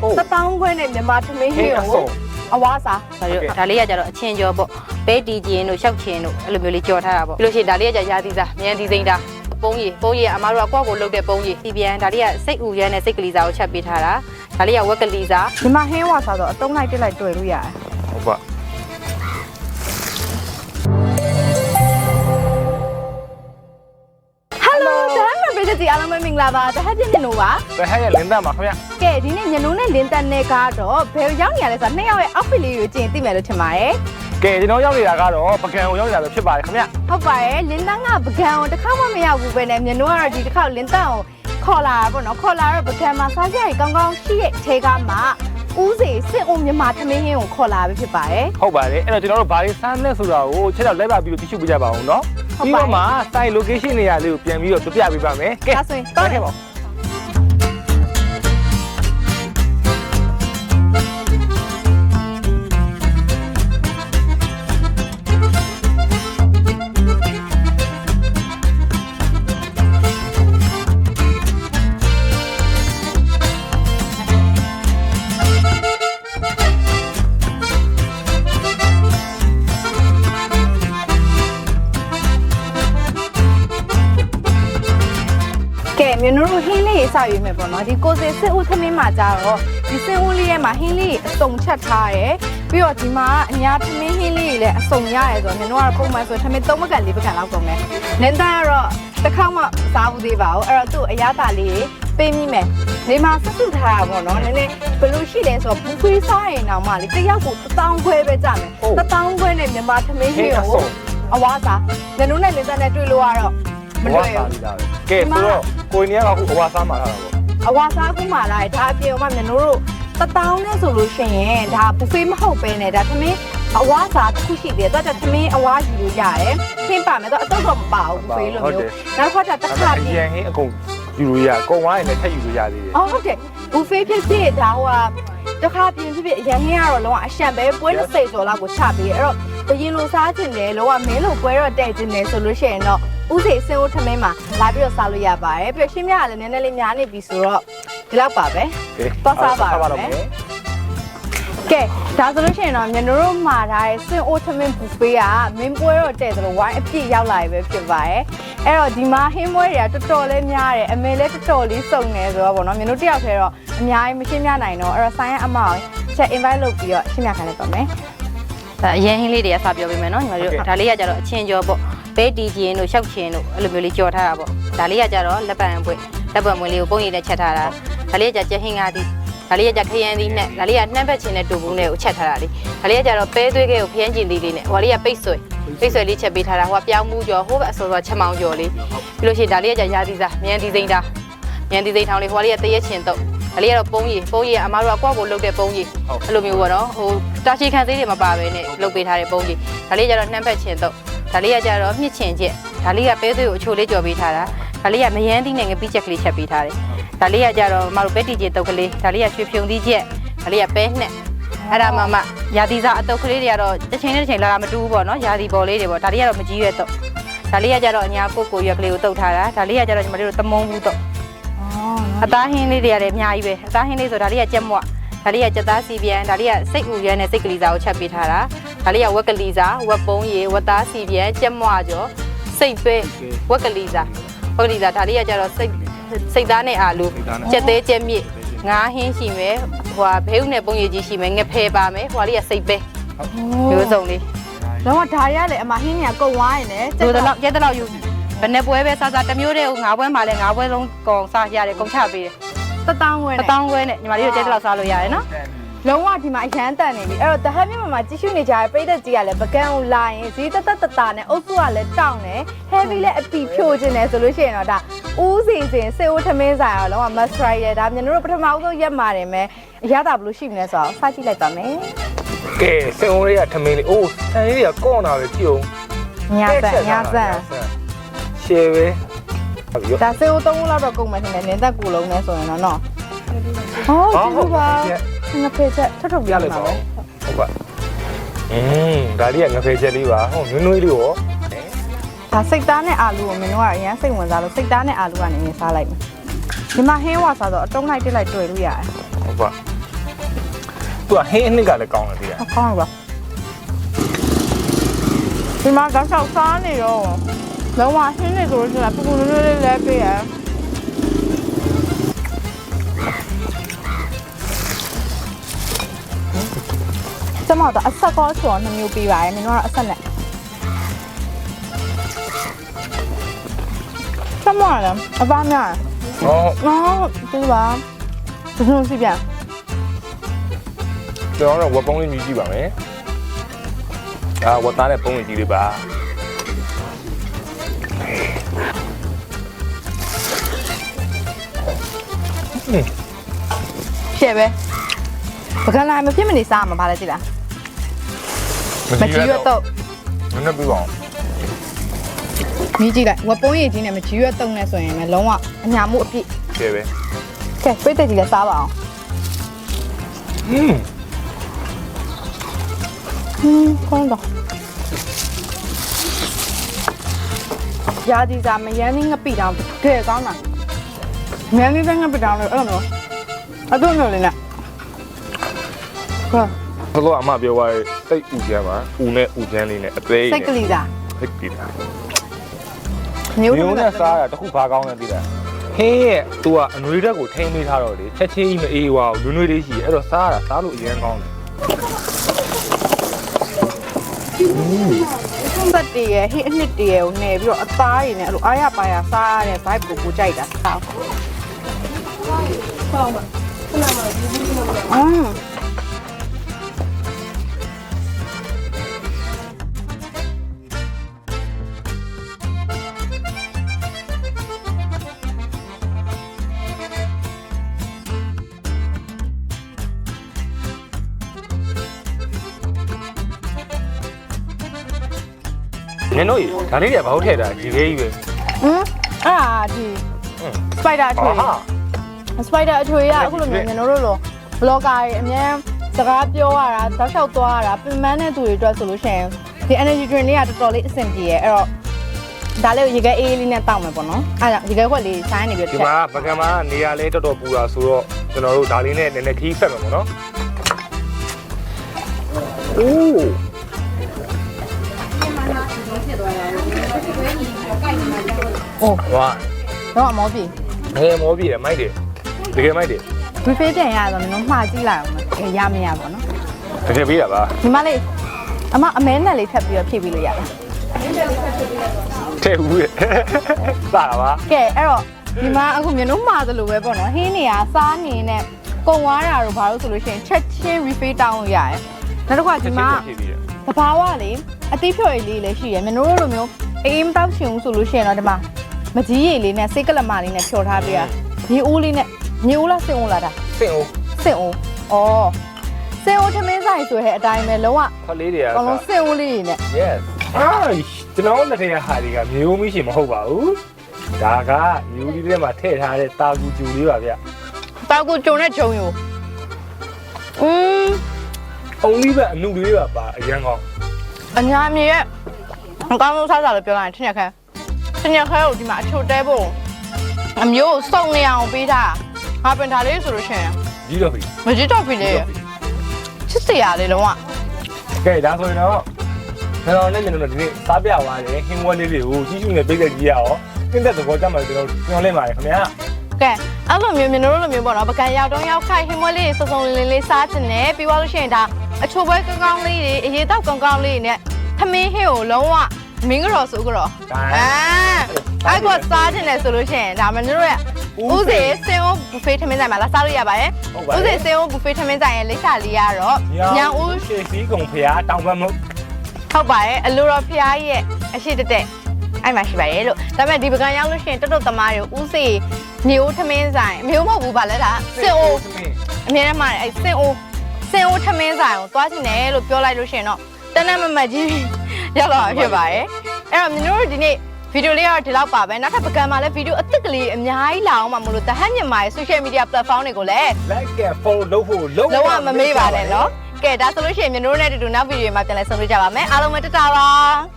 ဟုတ်တတောင်းခွဲနဲ့မြန်မာသမင်းဟဟင်းင်းအကိုစုံအဝါစားဒါလေးဒါလေးကကြတော့အချင်းကျော်ပေါ့ဘဲတီကျင်တို့ရှောက်ချင်တို့အဲ့လိုမျိုးလေးကြော်ထားတာပေါ့ပြီးလို့ရှိရင်ဒါလေးကကြရာသီစားမြန်သီစိမ့်တာပုံးရီပုံးရီကအမားတို့ကကွက်ကိုလုတ်တဲ့ပုံးရီစီပြန်ဒါလေးကစိတ်ဥရမ်းနဲ့စိတ်ကလေးစားကိုချက်ပေးထားတာဒါလေးကဝက်ကလေးစားမြန်မာဟင်းဝါစားတော့အတုံးလိုက်တက်လိုက်တွေ့လို့ရတယ်ဟုတ်ပါ အားလုံးပဲမင်္ဂလာပါဒါဟပြည့်နေလို့ပါဘယ်ဟဲ့ရလင်းသားမှာခင်ဗျကဲဒီနေ့ညနိုးနဲ့လင်းတက်နဲ့ကတော့ဘယ်ရောက်နေရလဲဆိုတော့နှစ်ယောက်ရဲ့ outfit လေးကိုကြည့်ရင်သိမယ်လို့ထင်ပါတယ်ကဲကျွန်တော်ရောက်နေတာကတော့ပကံကိုရောက်နေတာပဲဖြစ်ပါတယ်ခင်ဗျဟုတ်ပါတယ်လင်းတန်းကပကံကိုတစ်ခါမှမရောက်ဘူးပဲနဲ့ညနိုးကတော့ဒီတစ်ခါလင်းတန်းကိုခေါ်လာတာပေါ့နော်ခေါ်လာတော့ပကံမှာစားစရာကြီးကောင်းကောင်းရှိတဲ့ထဲကမှဦးစီစစ်အုံမြန်မာသမင်းဟင်းကိုခေါ်လာပဲဖြစ်ပါတယ်ဟုတ်ပါတယ်အဲ့တော့ကျွန်တော်တို့ဘာတွေစမ်းလဲဆိုတာကိုချက်တော့လိုက်ပါပြီးတော့ကြည့်ရှုပြကြပါအောင်နော်ဟုတ် ပြီးပါတော့မှ site location နေရာလေးကိုပြန်ပြီးတော့ပြပြပေးပါမယ်ကဲဒါဆိုရင်တောတော့က်ခဲ့ပါဦး စရွေးမယ်ပေါ့နော်ဒီကိုစေစစ်ဦးသမင်းမှာကြတော့ဒီစစ်ဦးလေးရဲ့မှာဟင်းလေးအစုံချက်ထားတယ်ပြီးတော့ဒီမှာအများသမင်းဟင်းလေးတွေလည်းအစုံရတယ်ဆိုတော့မြို့နိုးကတော့ပုံမှန်ဆိုသမင်း၃ပကံ၄ပကံလောက်ကုန်တယ်နင်းသားကတော့တစ်ခေါက်မှစားဘူးသေးပါဘူးအဲ့တော့သူ့အရသာလေးပေးမိမယ်ဒီမှာဆက်စုထားတာပေါ့နော်နည်းနည်းဘယ်လိုရှိလဲဆိုတော့ဘူးခွေးစားရင်တော့မှလေတစ်ယောက်ကို1000ခွဲပဲကြမယ်1000ခွဲနဲ့မြန်မာသမင်းဟင်းကိုအဝါစားမြို့နိုးနဲ့လင်းသားနဲ့တွေ့လို့ကတော့မဝါတွေ့စာဘူးလေးတာပဲ ကဲဆိုတော့ကိုင်းနေကအခုအဝါစားမှာထားတာပေါ့အဝါစားခုမှလာတယ်ဒါအပြင်ကမှမျိုးတို့တတောင်းနဲ့ဆိုလို့ရှိရင်ဒါဘူဖေးမဟုတ်ပဲနဲ့ဒါသမင်းအဝါစားတစ်ခုရှိသေးတယ်တော့သမင်းအဝါယူလို့ရတယ်ခင်းပါမယ်တော့အတော့တော့မပါဘူးဘူဖေးလိုမျိုးနောက်တစ်ခါကျတစ်ခါအပြရင်င်းဟင်းအကုန်ယူလို့ရကုံဝိုင်းနဲ့ထက်ယူလို့ရသေးတယ်အော်ဟုတ်တယ်ဘူဖေးဖြစ်ဖြစ်ဒါဟိုဟာတစ်ခါပြင်းဖြစ်ဖြစ်အရင်ဟင်းကတော့လုံးဝအရှံပဲပွဲ20ကျော်လောက်ကိုချပေးအဲ့တော့ဘရင်လိုစားခြင်းတယ်လုံးဝမင်းလိုပွဲတော့တဲ့ခြင်းတယ်ဆိုလို့ရှိရင်တော့ ဥစိစင်ဦးထမင်းမှာလာပြီးတော့စားလို့ရပါတယ်ပြီးတော့ရှင်းပြရလည်းနည်းနည်းလေးများနေပြီဆိုတော့ဒီလောက်ပါပဲကဲသွားစားပါတော့မယ်မယ်ကဲဒါဆိုလို့ရှိရင်တော့မြန်တို့တို့မှာထားတဲ့စင်အိုထမင်းဘူဖေးကမင်းပွဲတော့တဲ့သလိုဝိုင်းအပြည့်ရောက်လာပြီပဲဖြစ်ပါတယ်အဲ့တော့ဒီမှာဟင်းပွဲတွေကတော်တော်လေးများတယ်အမေလည်းတော်တော်လေးစုံနေဆိုတော့ဗောနော်မြန်တို့တယောက်တည်းတော့အများကြီးမရှင်းပြနိုင်တော့အဲ့တော့ဆိုင်ရအမောင်ချက် invite လုပ်ပြီးတော့ရှင်းပြခိုင်းလိုက်ပါမယ်ဒါအရင်ဟင်းလေးတွေကစပြောပေးမယ်နော်ညီမတို့ဒါလေးကကြတော့အချင်းကျော်ပေါ့ ဘဲတီကျင်တို့ရှောက်ချင်တို့အဲ့လိုမျိုးလေးကြော်ထားတာပေါ့ဒါလေးကကြတော့လက်ပံပွင့်လက်ပံပွင့်လေးကိုပုံရည်နဲ့ချက်ထားတာဒါလေးကကြကြက်ဟင်းကားသည်ဒါလေးကကြခရမ်းသီးနဲ့ဒါလေးကနှမ်းဘက်ချင်တဲ့တူဘူးနဲ့ကိုချက်ထားတာလေဒါလေးကကြတော့ပဲသွေးခဲကိုဖျန်းကျင်သီးလေးနဲ့ဟိုလေးကပိတ်ဆွဲပိတ်ဆွဲလေးချက်ပေးထားတာဟိုကပြောင်းမှုကျော်ဟိုဘက်အစောစောချက်မောင်းကျော်လေးပြီးလို့ရှိရင်ဒါလေးကကြရာသီစားမြန်သီစိမ့်တာမြန်သီစိမ့်ထောင်းလေးဟိုလေးကတရက်ချင်တော့ဒါလေးကတော့ပုံရည်ပုံရည်ကအမားတို့ကကွက်ကိုလုတ်တဲ့ပုံရည်အဲ့လိုမျိုးပေါ့နော်ဟိုတာချီခံသေးတွေမပါဘဲနဲ့လုတ်ပေးထားတဲ့ပုံရည်ဒါလေးကကြတော့နှမ်းဘက်ချင်တော့ ဒါလေးကကြတော့မြင့်ချင်ချက်ဒါလေးကပဲသွေးကိုအချိုလေးကြော်ပေးထားတာဒါလေးကမယန်းသီးနဲ့ငပိချက်ကလေးချက်ပေးထားတယ်ဒါလေးကကြတော့မတို့ပဲတီကျတုတ်ကလေးဒါလေးကရွှေဖြုံသီးချက်ဒါလေးကပဲနှက်အဲ့ဒါမှမှရာသီစားအတုတ်ကလေးတွေကတော့တစ်ချိန်နဲ့တစ်ချိန်လာတာမတူဘူးပေါ့နော်ရာသီပေါ်လေးတွေပေါ့ဒါလေးကတော့မကြီးရွက်တော့ဒါလေးကကြတော့အညာကိုကိုရွက်ကလေးကိုတုတ်ထားတာဒါလေးကကြတော့ညီမတို့သမုံဘူးတော့အသားဟင်းလေးတွေကလည်းအများကြီးပဲအသားဟင်းလေးဆိုဒါလေးကကြက်မွဒါလေးကကြက်သားစီပြန်ဒါလေးကစိတ်ဥရမ်းနဲ့စိတ်ကလေးစားကိုချက်ပေးထားတာ ဒါလေးကဝက်ကလေးစားဝက်ပုံးရေဝက်သားစီပြန်ကြက်မွကျော်စိတ်ပဲဝက်ကလေးစားဝက်ကလေးစားဒါလေးကကြတော့စိတ်စိတ်သားနဲ့အာလူကြက်သေးကြက်မြစ်ငါးဟင်းရှိမယ်ဟိုဟာဘဲဥနဲ့ပုံးရည်ကြီးရှိမယ်ငဖယ်ပါမယ်ဟိုဟာလေးကစိတ်ပဲမျိုးစုံလေးလုံးဝဒါရရလေအမဟင်းညာကုံဝိုင်းနေတို့တော့ကျက်တော့ယူဘယ်နဲ့ပွဲပဲစားစားတစ်မျိုးတည်းငါးပွဲမှာလဲငါးပွဲလုံးကုန်စားရတယ်ကုန်ချပေးတယ်တတောင်းခွဲတနဲ့တောင်းခွဲနဲ့ညီမလေးတို့ကျက်တော့စားလို့ရတယ်နော် လုံးဝဒီမှာအရန်တန်နေပြီအဲ့တော့တဟတ်မြင့်မှာကြည့်ရှုနေကြတဲ့ပိတ်သက်ကြီးကလည်းပကံကိုလာရင်ဈေးတသက်တတာနဲ့အုပ်စုကလည်းတောင်းတယ် heavy လည်းအပီဖြိုခြင်းတယ်ဆိုလို့ရှိရင်တော့ဒါဦးစီစဉ်စေဦးထမင်းဆိုင်အောင်လုံးဝ must try ရဒါမြန်တို့ပထမအဆုံးရက်မှာတယ်မယ်အရသာဘယ်လိုရှိမလဲဆိုတော့စကြည့်လိုက်ပါမယ်ကဲစင်ုံလေးကထမင်းလေးအိုးဆန်လေးတွေကကော့နာပဲကြည့်အောင်ညာဆန်ညာဆန်ရှယ်ပဲဟုတ်ပြီဒါစေဦးသုံးခုလောက်တော့ကုန်မယ်ထင်တယ်နင်းသက်ကူလုံးနဲ့ဆိုရင်တော့နော်ဟုတ်ဒီလိုပါ ငါဖေးချက်ထထရပြလိုက်မှာပါပဲဟုတ်ပါอืมဒါလေးကငဖယ်ချက်လေးပါဟိုနွေးနွေးလေးရောဒါစိတ်သားနဲ့အာလူကိုမင်းတို့ကအရန်စိတ်ဝင်စားလို့စိတ်သားနဲ့အာလူကနေမြင်စားလိုက်မယ်ဒီမှာဟင်းဝါစားတော့အတုံးလိုက်တက်လိုက်တွေ့လို့ရတယ်ဟုတ်ပါသူကဟင်းအနှစ်ကလည်းကောင်းတယ်ဒီကအကောင်းပါဒီမှာကောက်ချောက်စားနေတော့လုံးဝဟင်းနေဆိုလို့ရှိရင်ပူပူနွေးနွေးလေးလဲပေးရ ကျမတို့အဆက်ကောချော်နှမျိုးပေးပါရယ်မင်းတို့ကအဆက်နဲ့ကျမလည်းအပန်းများဟောနော်ဒီပါဘယ်လိုစီပြန်ကျွန်တော်တို့ဝက်ပုံးလေးမြည်ကြည့်ပါမယ်အာဝက်သားနဲ့ပုံးလေးကြည့်လေးပါရှယ်ပဲပကံလာမဖြစ်မနေစားမှာဗါလဲကြည့်လား မကြီးရွက်တော့နည်းနည်းပြပါအောင်မြည်ကြည့်လိုက်ဝက်ပုံးရည်ကြီးနဲ့မကြီးရွက်တုံးနေဆိုရင်လည်းလုံးဝအညာမှုအပြည့်ကဲပဲကဲပိတ်တဲ့ကြီးလည်းစားပါအောင်อืมဟင်းကောင်းတော့ရာဒီစားမယန်းင်းငပိတောင်တကယ်ကောင်းတာမယန်းင်းပဲငပိတောင်လို့အဲ့လိုမျိုးအဲ့လိုမျိုးလေးနဲ့ဟာဘလို့အမပြောသွားတဲ့ စိတ်ဥချမ်းပါဥနဲ့ဥချမ်းလေးနဲ့အသေးစိတ်ကလေးစားစိတ်ကလေးတာမျိုးမျိုးနဲ့စားတာတခုဘာကောင်းလဲသိလားဟင်းရဲ့သူကအနွေဓာတ်ကိုထိန်းပေးထားတော့လေချက်ချင်းကြီးမအေးဝါဘူးနွေ့နွေ့လေးရှိရဲ့အဲ့တော့စားတာစားလို့အရင်ကောင်းတယ်ဘတ်တည်းရဲ့ဟိအနှစ်တည်းရဲ့ကိုနေပြီးတော့အသားရည်နဲ့အဲ့လိုအားရပါရစားရတဲ့ vibe ကိုကိုကြိုက်တာစားအမ် နင်တို့ရေဒါလေးတွေကဘာလို့ထည့်တာဒီလေးကြီးပဲဟမ်အဲ့ဒါဒီဟွန်း spider အထွေ ဟာ spider အထွေရအခုလိုမျိုးကျွန်တော်တို့လို blogger တွေအများစကားပြောရတာတောက်လျှောက်သွားရတာပြင်ပန်းတဲ့သူတွေအတွက်ဆိုလို့ရှိရင်ဒီ energy drink လေးကတော်တော်လေးအဆင်ပြေရဲ့အဲ့တော့ဒါလေးကိုရေခဲအေးလေးနဲ့တောက်မယ်ပေါ့နော်အဲ့ဒါရေခဲခွက်လေးဆိုင်းနေပြီးဒီတော့မှာပကံမှာနေရာလေးတော်တော်ပူတာဆိုတော့ကျွန်တော်တို့ဒါလေးနဲ့နည်းနည်းခီးဆက်မယ်ပေါ့နော်အိုး အိုးဝါတော့အမောပြီငယ်မောပြီတယ်မိုက်တယ်တကယ်မိုက်တယ်ဝီဖေးပြန်ရတော့ကျွန်တော်မှားကြည့်လိုက်အောင်မယ်ရမရပေါ့နော်တကယ်ပေးတာပါဒီမလေးအမအမဲနဲ့လေးထပ်ပြီးတော့ဖြည့်ပြီးလို့ရတယ်ထဲဦးရဲ့စားတာပါကဲအဲ့တော့ဒီမှာအခုမျိုးလုံးမှာသလိုပဲပေါ့နော်ဟင်းနေရစားနေနဲ့ကုံသွားတာတို့ဘာလို့ဆိုလို့ရှိရင်ချက်ချင်း refill တောင်းလို့ရတယ်နောက်တစ်ခါဒီမှာဖြည့်ပြီးတယ်တဘာဝလေအသေးဖြော်ရည်လေးလည်းရှိရယ်မင်းတို့လိုမျိုး အေးမတောက်ရှင်ဘူးဆိုလို့ရှိရင်တော့ဒီမှာမကြီးရည်လေးနဲ့စိတ်ကလမလေးနဲ့ဖြော်ထားပြရမြေအိုးလေးနဲ့မြေအိုးလားစင်အိုးလားဒါစင်ဦးစင်အိုးဩစင်အိုးထမင်းဆိုင်ဆိုတဲ့အတိုင်းပဲလုံးဝခွက်လေးတွေကအကုန်လုံးစင်အိုးလေးတွေနဲ့ yes အာကျွန်တော်လက်ထက်ကဟာတွေကမျိုးမရှိမဟုတ်ပါဘူးဒါကယူဒီထဲမှာထည့်ထားတဲ့တာကူကျူလေးပါဗျတောက်ကိုကြုံနဲ့ဂျုံယူอืมအုံလေးပဲအနုလေးပါပါအရန်ကောင်းအညာမြေရဲ့ အကောင်းဆုံးစားစားလို့ပြောလိုက်ရင်ထင်ရခဲထင်ရခဲကိုဒီမှာအချိုတဲဖို့အမျိုးကိုစုံနေအောင်ပေးတာငါပင်ဒါလေးဆိုလို့ရှိရင်ကြီးတော့ပြီမကြည့်တော့ပြီလေချစ်စရာလေးလုံးဝကဲဒါဆိုရင်တော့ကျွန်တော်နဲ့ကျွန်တော်ဒီနေ့စားပြသွားတယ်ဟင်းဝဲလေးတွေကိုကြီးစုနဲ့ပိတ်သက်ကြီးရအောင်တင်းသက်သဘောကျမှကျွန်တော်ညွှန်လဲပါတယ်ခင်ဗျာကဲအဲ့လိုမျိုးမျိုးတို့လိုမျိုးပေါ့နော်ပကံရောက်တော့ရောက်ခိုက်ဟင်းမွက်လေးစုံစုံလင်းလင်းလေးစားချင်တယ်ပြီးသွားလို့ရှိရင်ဒါအချိုပွဲကောင်းကောင်းလေးတွေအရေးတောက်ကောင်းကောင်းလေးတွေနဲ့ သမင်းဟင်းကိုလုံးဝမင်းကြော်ဆိုကြောအာအဲ့ကွာစားချင်တယ်ဆိုလို့ရှိရင်ဒါမင်းတို့ရဲ့ဦးစေစင်ဦးဘူဖေးထမင်းဆိုင်မှာလာစားလို့ရပါတယ်ဦးစေစင်ဦးဘူဖေးထမင်းဆိုင်ရဲ့လိပ်စာလေးကတော့ညောင်ဦးရှေစီကုံဖျားတောင်ပန်းမုတ်ဟုတ်ပါတယ်အလိုတော်ဖျားရဲ့အရှိတက်တက်အဲ့မှာရှိပါရဲ့လို့ဒါပေမဲ့ဒီပကံရောက်လို့ရှိရင်တွတ်တွတ်သမားတွေဦးစေမျိုးထမင်းဆိုင်မျိုးမဟုတ်ဘူးဗာလဲဒါစင်ဦးအမြဲတမ်းမှအဲ့စင်အိုးစင်အိုးထမင်းဆိုင်ကိုသွားချင်တယ်လို့ပြောလိုက်လို့ရှိရင်တော့ တန်းတန်းမမတ်ကြီးရောက်လာဖြစ်ပါတယ်အဲ့တော့မင်းတို့ဒီနေ့ဗီဒီယိုလေးတော့ဒီလောက်ပါပဲနောက်ထပ်ပကံမှာလည်းဗီဒီယိုအသစ်ကလေးအများကြီးလာအောင်ပါမလို့တဟတ်မြန်မာရဲ့ social media platform တွေကိုလည်း like and follow လုပ်ဖို့လုံးလုံးဝမမေ့ပါနဲ့နော်ကဲဒါဆိုလို့ရှိရင်မင်းတို့နဲ့အတူတူနောက်ဗီဒီယိုမှာပြန်လည်ဆုံတွေ့ကြပါမယ်အားလုံးပဲတတပါ